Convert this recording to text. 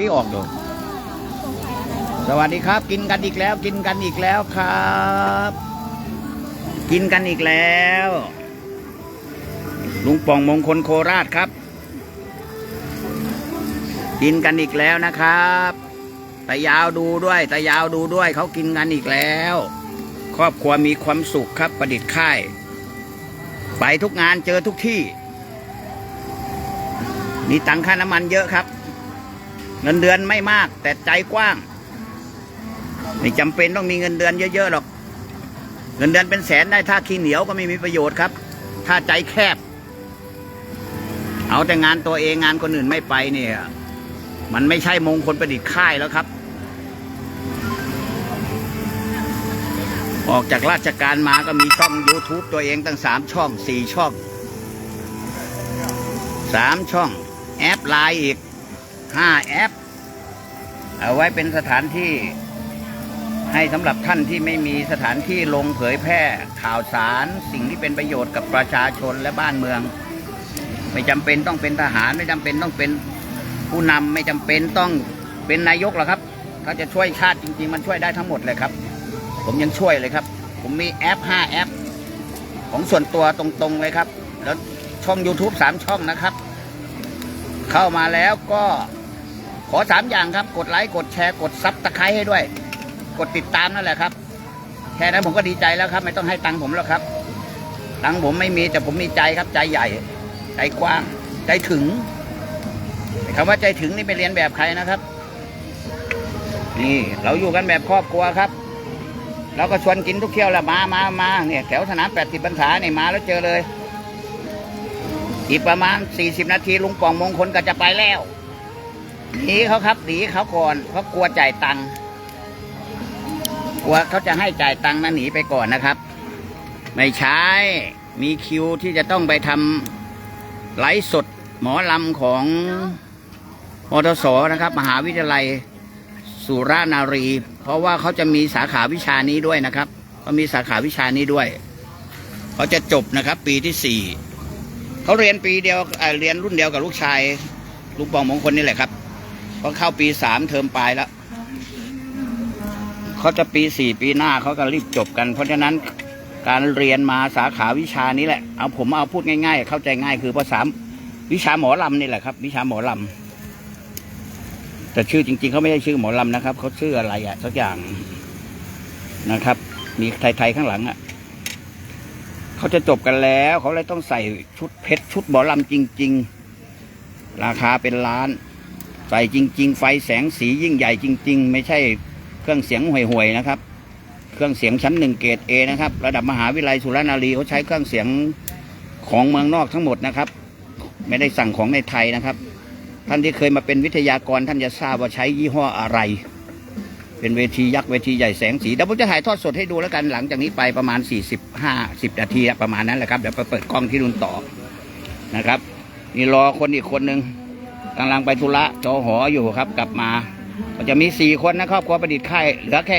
ที่ออกดูสวัสดีครับ กินกันอีกแล้ว กินกันอีกแล้วครับ กินกันอีกแล้ว ลุงป่องมงคลโคราชครับ กินกันอีกแล้วนะครับตายาวดูด้วยตายาวดูด้วยเขากินกันอีกแล้ว ครอบครัวมีความสุขครับประดิษฐ์ค่าย ไปทุกงานเจอทุกที่ มีตังค่าน้ำมันเยอะครับ เงินเดือนไม่มาก แต่ใจกว้างไม่จำเป็นต้องมีเงินเดือนเยอะๆหรอก เงินเดือนเป็นแสนได้ถ้าขี้เหนียวก็ไม่มีประโยชน์ครับ ถ้าใจแคบ เอาแต่งานตัวเองงานคนอื่นไม่ไปเนี่ย มันไม่ใช่มงคลประดิษฐ์ค่ายแล้วครับ ออกจากราชการมาก็มีช่อง YouTube ตัวเองตั้งสามช่องสี่ช่องสามช่อง แอปไลน์อีกห้าแอป เอาไว้เป็นสถานที่ให้สำหรับท่านที่ไม่มีสถานที่ลงเผยแพร่ข่าวสาร สิ่งที่เป็นประโยชน์กับประชาชนและบ้านเมือง ไม่จำเป็นต้องเป็นทหาร ไม่จำเป็นต้องเป็นผู้นำไม่จำเป็นต้องเป็นนายกหรอกครับถ้าจะช่วยชาติจริง ๆ มันช่วยได้ทั้งหมดเลยครับ ผมยังช่วยเลยครับ ผมมีแอป 5 แอป ของส่วนตัวตรงๆเลยครับ แล้วช่อง YouTube 3 ช่องนะครับ เข้ามาแล้วก็ ขอสามอย่างครับ กดไลค์ กดแชร์ กดซับตะไคร้ให้ด้วย กดติดตามนั่นแหละครับ แค่นั้นผมก็ดีใจแล้วครับ ไม่ต้องให้ตังค์ผมแล้วครับ ตังค์ผมไม่มีแต่ผมมีใจครับ ใจใหญ่ ใจกว้าง ใจถึงคำว่าใจถึงนี่ไปเรียนแบบใครนะครับ นี่เราอยู่กันแบบครอบครัวครับ เราก็ชวนกินทุกเที่ยวแหละมามามาเนี่ยแถวสนามแปดสิบพรรษาเนี่ยมาแล้วเจอเลย อีกประมาณสี่สิบนาทีลุงป่องมงคลก็จะไปแล้ว หนีเขาครับหนีเขาก่อนเพราะกลัวจ่ายตังค์กลัวเขาจะให้จ่ายตังค์นะหนีไปก่อนนะครับ ไม่ใช่มีคิวที่จะต้องไปทำไลฟ์สดหมอลำของมทสนะครับ มหาวิทยาลัยสุรานารี เพราะว่าเขาจะมีสาขาวิชานี้ด้วยนะครับเขามีสาขาวิชานี้ด้วยเขาจะจบนะครับ ปีที่สี่เขาเรียนปีเดียวเเรียนรุ่นเดียวกับลูกชาย ลูกปองมงคลนี่แหละครับ เขาเข้าปีสามเทอมปลายแล้วเขาจะปีสี่ปีหน้าเขาก็รีบจบกัน เพราะฉะนั้นการเรียนมาสาขาวิชานี้แหละ เอาผมเอาพูดง่าย ๆ เข้าใจง่ายคือภาษาวิชาหมอลำนี่แหละครับ วิชาหมอลำแต่ชื่อจริง ๆเขาไม่ใช่ชื่อหมอลำนะครับเขาชื่ออะไรอะสักอย่างนะครับ มีไทยๆข้างหลังอะเขาจะจบกันแล้วเขาเลยต้องใส่ชุดเพชรชุดหมอลำจริง ๆ ราคาเป็นล้าน ใส่จริง ๆ ไฟแสงสียิ่งใหญ่จริง ๆ ไม่ใช่เครื่องเสียงห่วยๆนะครับ เครื่องเสียงชั้นหนึ่งเกรดเอนะครับ ระดับมหาวิทยาลัยสุรนารีเขาใช้เครื่องเสียงของเมืองนอกทั้งหมดนะครับ ไม่ได้สั่งของในไทยนะครับ ท่านที่เคยมาเป็นวิทยากรท่านจะทราบว่าใช้ยี่ห้ออะไร เป็นเวทียักษ์เวทีใหญ่แสงสีเดี๋ยวผมจะถ่ายทอดสดให้ดูแล้วกันหลังจากนี้ไปประมาณ 45 10นาทีประมาณนั้นแหละครับเดี๋ยวไปเปิดกล้องที่นุ่นต่อนะครับนี่รอคนอีกคนหนึ่ง กำลังไปธุระจอหออยู่ครับ กลับมา ก็จะมีสี่คนนะครอบครัวประดิษฐ์ค่ายเหลือแค่